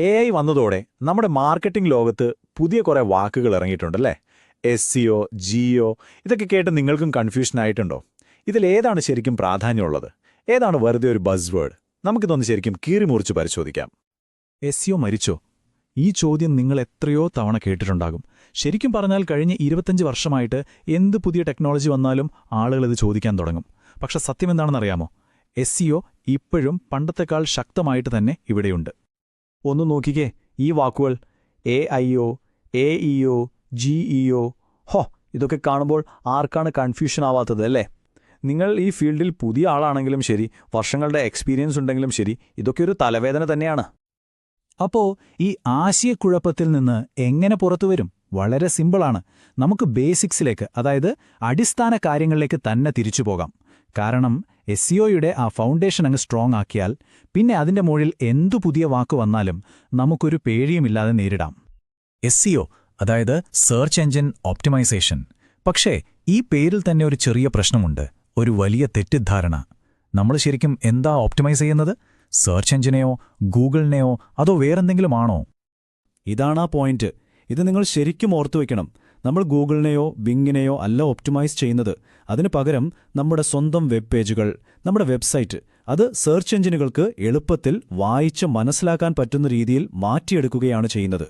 A I വന്നതോടെ നമ്മുടെ marketing ലോകത്ത് പുതിയ കുറേ വാക്കുകൾ ഇറങ്ങിയിട്ടുണ്ടല്ലേ എസ് സിഒ ജിഒ ഇതൊക്കെ കേട്ട് നിങ്ങൾക്കും കൺഫ്യൂഷൻ ആയിട്ടുണ്ടോ? ഇതിലേതാണ് ശരിക്കും പ്രാധാന്യമുള്ളത്? ഏതാണ് വെറുതെ ഒരു ബസ് വേർഡ് നമുക്കിതൊന്ന് ശരിക്കും കീറിമുറിച്ച് പരിശോധിക്കാം. എസ് സിഒ മരിച്ചോ? ഈ ചോദ്യം നിങ്ങൾ എത്രയോ തവണ കേട്ടിട്ടുണ്ടാകും. ശരിക്കും പറഞ്ഞാൽ കഴിഞ്ഞ ഇരുപത്തഞ്ച് വർഷമായിട്ട് എന്ത് പുതിയ ടെക്നോളജി വന്നാലും ആളുകൾ ഇത് ചോദിക്കാൻ തുടങ്ങും. പക്ഷെ സത്യം എന്താണെന്നറിയാമോ എസ് സിഒ ഇപ്പോഴും പണ്ടത്തെക്കാൾ ശക്തമായിട്ട് തന്നെ ഇവിടെയുണ്ട്. ഒന്ന് നോക്കിക്കേ. ഈ വാക്കുകൾ A I O A E O G E O ഹോ ഇതൊക്കെ കാണുമ്പോൾ ആർക്കാണ് കൺഫ്യൂഷൻ ആവാത്തത് അല്ലേ? നിങ്ങൾ ഈ ഫീൽഡിൽ പുതിയ ആളാണെങ്കിലും ശരി വർഷങ്ങളുടെ എക്സ്പീരിയൻസ് ഉണ്ടെങ്കിലും ശരി ഇതൊക്കെ ഒരു തലവേദന തന്നെയാണ്. അപ്പോ ഈ ആശയക്കുഴപ്പത്തിൽ നിന്ന് എങ്ങനെ പുറത്തു വരും? വളരെ സിമ്പിളാണ് നമുക്ക് ബേസിക്സിലേക്ക് അതായത് അടിസ്ഥാന കാര്യങ്ങളിലേക്ക് തന്നെ തിരിച്ചു പോകാം. കാരണം എസ് സിഒയുടെ ആ ഫൗണ്ടേഷൻ അങ്ങ് സ്ട്രോങ് ആക്കിയാൽ പിന്നെ അതിന്റെ മുകളിൽ എന്തു പുതിയ വാക്ക് വന്നാലും നമുക്കൊരു പേഴിയുമില്ലാതെ നേരിടാം. എസ് അതായത് സെർച്ച് എഞ്ചിൻ ഓപ്റ്റിമൈസേഷൻ പക്ഷേ ഈ പേരിൽ തന്നെ ഒരു ചെറിയ പ്രശ്നമുണ്ട്. ഒരു വലിയ തെറ്റിദ്ധാരണ. നമ്മൾ ശരിക്കും എന്താ ഓപ്റ്റിമൈസ് ചെയ്യുന്നത്? സെർച്ച് എഞ്ചിനെയോ ഗൂഗിളിനെയോ അതോ വേറെന്തെങ്കിലും ആണോ ഇതാണ് ആ പോയിന്റ് ഇത് നിങ്ങൾ ശരിക്കും ഓർത്തുവെക്കണം. നമ്മൾ ഗൂഗിളിനെയോ ബിങ്ങിനെയോ അല്ല ഒപ്റ്റിമൈസ് ചെയ്യുന്നത്. അതിന് പകരം നമ്മുടെ സ്വന്തം വെബ് പേജുകൾ നമ്മുടെ വെബ്സൈറ്റ് അത് സെർച്ച് എഞ്ചിനുകൾക്ക് എളുപ്പത്തിൽ വായിച്ച് മനസ്സിലാക്കാൻ പറ്റുന്ന രീതിയിൽ മാറ്റിയെടുക്കുകയാണ് ചെയ്യുന്നത്.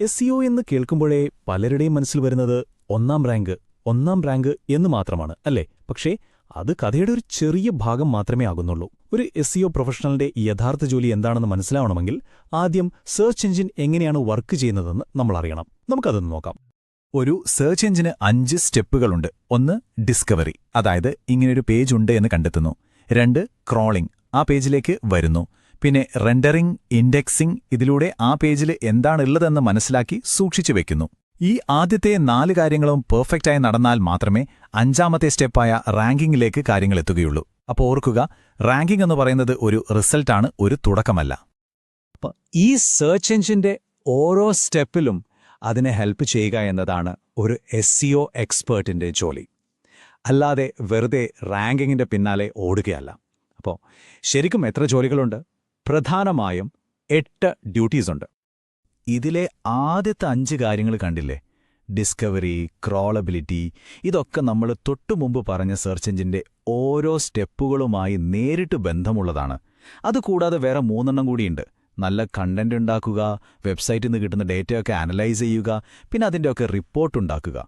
എസ് സിഒ എന്ന് കേൾക്കുമ്പോഴേ പലരുടെയും മനസ്സിൽ വരുന്നത് ഒന്നാം റാങ്ക് ഒന്നാം റാങ്ക് എന്ന് മാത്രമാണ് അല്ലേ? പക്ഷേ അത് കഥയുടെ ഒരു ചെറിയ ഭാഗം മാത്രമേ ആകുന്നുള്ളൂ. ഒരു എസ് സിഒ പ്രൊഫഷണലിന്റെ യഥാർത്ഥ ജോലി എന്താണെന്ന് മനസ്സിലാവണമെങ്കിൽ ആദ്യം സെർച്ച് എഞ്ചിൻ എങ്ങനെയാണ് വർക്ക് ചെയ്യുന്നതെന്ന് നമ്മൾ അറിയണം നമുക്കതൊന്ന് നോക്കാം. ഒരു സെർച്ച് എഞ്ചിന് അഞ്ച് സ്റ്റെപ്പുകളുണ്ട്. ഒന്ന് ഡിസ്കവറി അതായത് ഇങ്ങനെയൊരു പേജ് ഉണ്ട് എന്ന് കണ്ടെത്തുന്നു. രണ്ട് ക്രോളിംഗ് ആ പേജിലേക്ക് വരുന്നു. പിന്നെ റെൻഡറിംഗ് ഇൻഡെക്സിംഗ് ഇതിലൂടെ ആ പേജിൽ എന്താണുള്ളതെന്ന് മനസ്സിലാക്കി സൂക്ഷിച്ചു വെക്കുന്നു. ഈ ആദ്യത്തെ നാല് കാര്യങ്ങളും പെർഫെക്റ്റായി നടന്നാൽ മാത്രമേ അഞ്ചാമത്തെ സ്റ്റെപ്പായ റാങ്കിങ്ങിലേക്ക് കാര്യങ്ങൾ എത്തുകയുള്ളൂ. അപ്പോൾ ഓർക്കുക റാങ്കിംഗ് എന്ന് പറയുന്നത് ഒരു റിസൾട്ടാണ് ഒരു തുടക്കമല്ല. ഈ സെർച്ച് എഞ്ചിന്റെ ഓരോ സ്റ്റെപ്പിലും അതിനെ ഹെൽപ്പ് ചെയ്യുക എന്നതാണ് ഒരു എസ് സി ഒ എക്സ്പേർട്ടിന്റെ ജോലി. അല്ലാതെ വെറുതെ റാങ്കിങ്ങിന്റെ പിന്നാലെ ഓടുകയല്ല. അപ്പോൾ ശരിക്കും എത്ര ജോലികളുണ്ട്? പ്രധാനമായും എട്ട് ഡ്യൂട്ടീസുണ്ട് ഇതിലെ ആദ്യത്തെ അഞ്ച് കാര്യങ്ങൾ കണ്ടില്ലേ? ഡിസ്കവറി ക്രോളബിലിറ്റി ഇതൊക്കെ നമ്മൾ തൊട്ടുമുമ്പ് പറഞ്ഞ സെർച്ച് എഞ്ചിന്റെ ഓരോ സ്റ്റെപ്പുകളുമായി നേരിട്ട് ബന്ധമുള്ളതാണ്. അതുകൂടാതെ വേറെ മൂന്നെണ്ണം കൂടിയുണ്ട്. നല്ല കണ്ടന്റ് ഉണ്ടാക്കുക വെബ്സൈറ്റിൽ നിന്ന് കിട്ടുന്ന ഡേറ്റയൊക്കെ അനലൈസ് ചെയ്യുക പിന്നെ അതിന്റെയൊക്കെ റിപ്പോർട്ട് ഉണ്ടാക്കുക.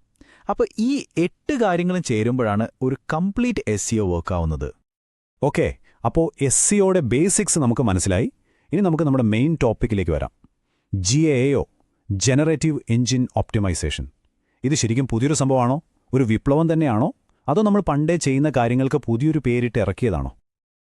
അപ്പോൾ ഈ എട്ട് കാര്യങ്ങളും ചേരുമ്പോഴാണ് ഒരു കംപ്ലീറ്റ് എസ് സിഒ വർക്കാവുന്നത് ഓക്കെ അപ്പോൾ എസ് സിഒയുടെ ബേസിക്സ് നമുക്ക് മനസ്സിലായി. ഇനി നമുക്ക് നമ്മുടെ മെയിൻ ടോപ്പിക്കിലേക്ക് വരാം. G E O generative engine optimisation ഇത് ശരിക്കും പുതിയൊരു സംഭവമാണോ? ഒരു വിപ്ലവം തന്നെയാണോ? അതോ നമ്മൾ പണ്ടേ ചെയ്യുന്ന കാര്യങ്ങൾക്ക് പുതിയൊരു പേരിട്ട് ഇറക്കിയതാണോ?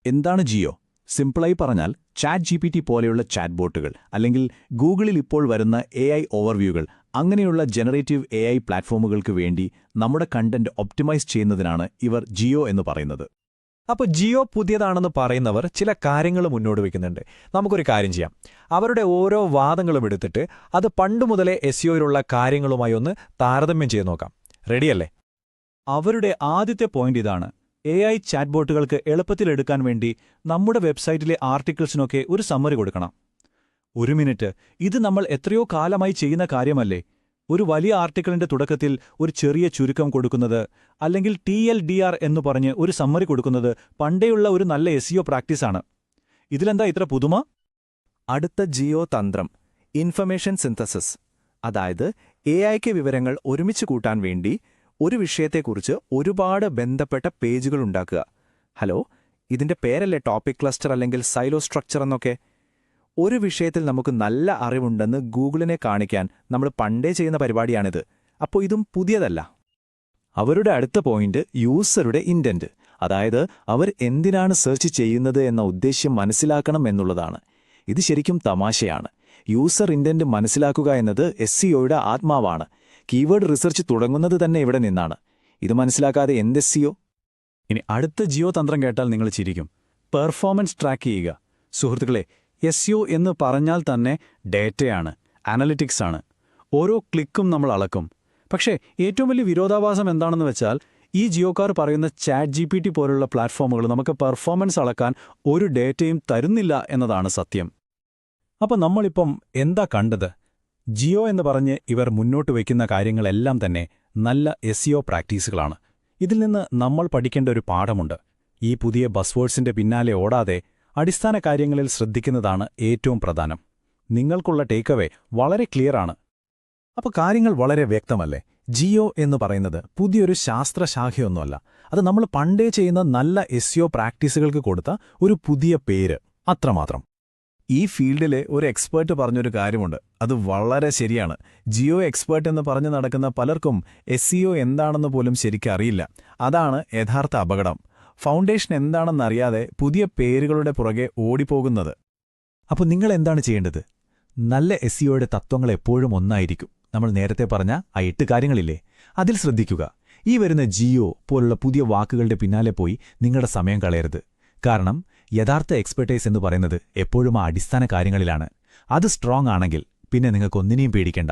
എന്താണ് ജിയോ സിമ്പിളായി പറഞ്ഞാൽ ചാറ്റ് ജി പി ടി പോലെയുള്ള ചാറ്റ് ബോട്ടുകൾ അല്ലെങ്കിൽ ഗൂഗിളിൽ ഇപ്പോൾ വരുന്ന എ ഐ ഓവർവ്യൂകൾ അങ്ങനെയുള്ള ജനറേറ്റീവ് എ ഐ പ്ലാറ്റ്ഫോമുകൾക്ക് വേണ്ടി നമ്മുടെ കണ്ടന്റ് ഒപ്റ്റിമൈസ് ചെയ്യുന്നതിനാണ് ഇവർ ജിയോ എന്ന് പറയുന്നത്. അപ്പോൾ ജിയോ പുതിയതാണെന്ന് പറയുന്നവർ ചില കാര്യങ്ങൾ മുന്നോട്ട് വയ്ക്കുന്നുണ്ട് നമുക്കൊരു കാര്യം ചെയ്യാം. അവരുടെ ഓരോ വാദങ്ങളും എടുത്തിട്ട് അത് പണ്ടുമുതലേ മുതലേ എസ് കാര്യങ്ങളുമായി ഒന്ന് താരതമ്യം ചെയ്ത് നോക്കാം. റെഡിയല്ലേ അവരുടെ ആദ്യത്തെ പോയിന്റ് ഇതാണ് എ ഐ ചാറ്റ്ബോട്ടുകൾക്ക് എളുപ്പത്തിലെടുക്കാൻ വേണ്ടി നമ്മുടെ വെബ്സൈറ്റിലെ ആർട്ടിക്കിൾസിനൊക്കെ ഒരു സമ്മറി കൊടുക്കണം. ഒരു മിനിറ്റ് ഇത് നമ്മൾ എത്രയോ കാലമായി ചെയ്യുന്ന കാര്യമല്ലേ? ഒരു വലിയ ആർട്ടിക്കിളിന്റെ തുടക്കത്തിൽ ഒരു ചെറിയ ചുരുക്കം കൊടുക്കുന്നത് അല്ലെങ്കിൽ ടി എൽ ഡി ആർ എന്ന് പറഞ്ഞ് ഒരു സമ്മറി കൊടുക്കുന്നത് പണ്ടേയുള്ള ഒരു നല്ല എസിഒ പ്രാക്ടീസാണ് ഇതിലെന്താ ഇത്ര പുതുമ? അടുത്ത ജിയോ തന്ത്രം ഇൻഫർമേഷൻ സിന്തസിസ് അതായത് എ ഐക്ക് വിവരങ്ങൾ ഒരുമിച്ച് കൂട്ടാൻ വേണ്ടി ഒരു വിഷയത്തെക്കുറിച്ച് ഒരുപാട് ബന്ധപ്പെട്ട പേജുകൾ ഉണ്ടാക്കുക. ഹലോ ഇതിന്റെ പേരല്ലേ ടോപ്പിക് ക്ലസ്റ്റർ അല്ലെങ്കിൽ സൈലോ സ്ട്രക്ചർ എന്നൊക്കെ? ഒരു വിഷയത്തിൽ നമുക്ക് നല്ല അറിവുണ്ടെന്ന് ഗൂഗിളിനെ കാണിക്കാൻ നമ്മൾ പണ്ടേ ചെയ്യുന്ന പരിപാടിയാണിത്. അപ്പോൾ ഇതും പുതിയതല്ല. അവരുടെ അടുത്ത പോയിന്റ് യൂസറുടെ ഇന്റന്റ് അതായത് അവർ എന്തിനാണ് സെർച്ച് ചെയ്യുന്നത് എന്ന ഉദ്ദേശ്യം മനസ്സിലാക്കണം എന്നുള്ളതാണ്. ഇത് ശരിക്കും തമാശയാണ്. യൂസർ ഇന്റന്റ് മനസ്സിലാക്കുക എന്നത് എസ് സിഒയുടെ ആത്മാവാണ്. കീവേഡ് റിസർച്ച് തുടങ്ങുന്നത് തന്നെ ഇവിടെ നിന്നാണ്. ഇത് മനസ്സിലാക്കാതെ എന്ത് എസ് സിഒ ഇനി അടുത്ത ജിയോ തന്ത്രം കേട്ടാൽ നിങ്ങൾ ചിരിക്കും. പെർഫോമൻസ് ട്രാക്ക് ചെയ്യുക. സുഹൃത്തുക്കളെ എസ് എന്ന് പറഞ്ഞാൽ തന്നെ ഡേറ്റയാണ് അനലിറ്റിക്സ് ആണ്. ഓരോ ക്ലിക്കും നമ്മൾ അളക്കും. പക്ഷേ ഏറ്റവും വലിയ വിരോധാഭാസം എന്താണെന്ന് വെച്ചാൽ ഈ ജിയോക്കാർ പറയുന്ന ചാറ്റ് ജി പോലുള്ള പ്ലാറ്റ്ഫോമുകൾ നമുക്ക് പെർഫോമൻസ് അളക്കാൻ ഒരു ഡേറ്റയും തരുന്നില്ല എന്നതാണ് സത്യം. അപ്പം നമ്മളിപ്പം എന്താ കണ്ടത്? ജിയോ എന്ന് പറഞ്ഞ് ഇവർ മുന്നോട്ട് വയ്ക്കുന്ന കാര്യങ്ങളെല്ലാം തന്നെ നല്ല എസ്ഇഒ പ്രാക്ടീസുകളാണ്. ഇതിൽ നിന്ന് നമ്മൾ പഠിക്കേണ്ട ഒരു പാഠമുണ്ട്. ഈ പുതിയ ബസ്വേഡ്സിന്റെ പിന്നാലെ ഓടാതെ അടിസ്ഥാന കാര്യങ്ങളിൽ ശ്രദ്ധിക്കുന്നതാണ് ഏറ്റവും പ്രധാനം. നിങ്ങൾക്കുള്ള ടേക്കവേ വളരെ ക്ലിയറാണ്. അപ്പോൾ കാര്യങ്ങൾ വളരെ വ്യക്തമല്ലേ? ജിയോ എന്ന് പറയുന്നത് പുതിയൊരു ശാസ്ത്രശാഖയൊന്നുമല്ല. അത് നമ്മൾ പണ്ടേ ചെയ്യുന്ന നല്ല എസ്ഇഒ പ്രാക്ടീസുകൾക്ക് കൊടുത്ത ഒരു പുതിയ പേര്. അത്രമാത്രം. ഈ ഫീൽഡിലെ ഒരു എക്സ്പേർട്ട് പറഞ്ഞൊരു കാര്യമുണ്ട്. അത് വളരെ ശരിയാണ്. ജിയോ എക്സ്പേർട്ട് എന്ന് പറഞ്ഞു നടക്കുന്ന പലർക്കും എസ് എന്താണെന്ന് പോലും ശരിക്കറിയില്ല അതാണ് യഥാർത്ഥ അപകടം. ഫൗണ്ടേഷൻ എന്താണെന്നറിയാതെ പുതിയ പേരുകളുടെ പുറകെ ഓടിപ്പോകുന്നത്. അപ്പോൾ നിങ്ങൾ എന്താണ് ചെയ്യേണ്ടത്? നല്ല എസ് എസ്സിയോയുടെ തത്വങ്ങൾ എപ്പോഴും ഒന്നായിരിക്കും. നമ്മൾ നേരത്തെ പറഞ്ഞ ആ എട്ട് കാര്യങ്ങളില്ലേ? അതിൽ ശ്രദ്ധിക്കുക. ഈ വരുന്ന ജിയോ പോലുള്ള പുതിയ വാക്കുകളുടെ പിന്നാലെ പോയി നിങ്ങളുടെ സമയം കളയരുത്. കാരണം യഥാർത്ഥ എക്സ്പെർട്ടൈസ് എന്ന് പറയുന്നത് എപ്പോഴും ആ അടിസ്ഥാന കാര്യങ്ങളിലാണ്. അത് സ്ട്രോങ് ആണെങ്കിൽ പിന്നെ നിങ്ങൾക്ക് ഒന്നിനെയും പേടിക്കണ്ട.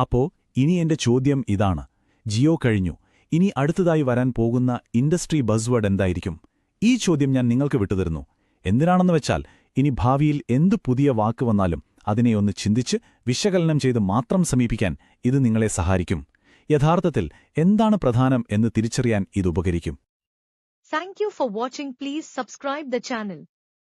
അപ്പോ ഇനി എന്റെ ചോദ്യം ഇതാണ്. ജിയോ കഴിഞ്ഞു. ഇനി അടുത്തതായി വരാൻ പോകുന്ന ഇൻഡസ്ട്രി ബസ്വേഡ് എന്തായിരിക്കും? ഈ ചോദ്യം ഞാൻ നിങ്ങൾക്ക് വിട്ടുതരുന്നു എന്തിനാണെന്ന് വെച്ചാൽ ഇനി ഭാവിയിൽ എന്തു പുതിയ വാക്ക് വന്നാലും അതിനെ ഒന്ന് ചിന്തിച്ച് വിശകലനം ചെയ്ത് മാത്രം സമീപിക്കാൻ ഇത് നിങ്ങളെ സഹായിക്കും. യഥാർത്ഥത്തിൽ എന്താണ് പ്രധാനം എന്ന് തിരിച്ചറിയാൻ ഇത് ഉപകരിക്കും. Thank you for watching. Please subscribe the channel.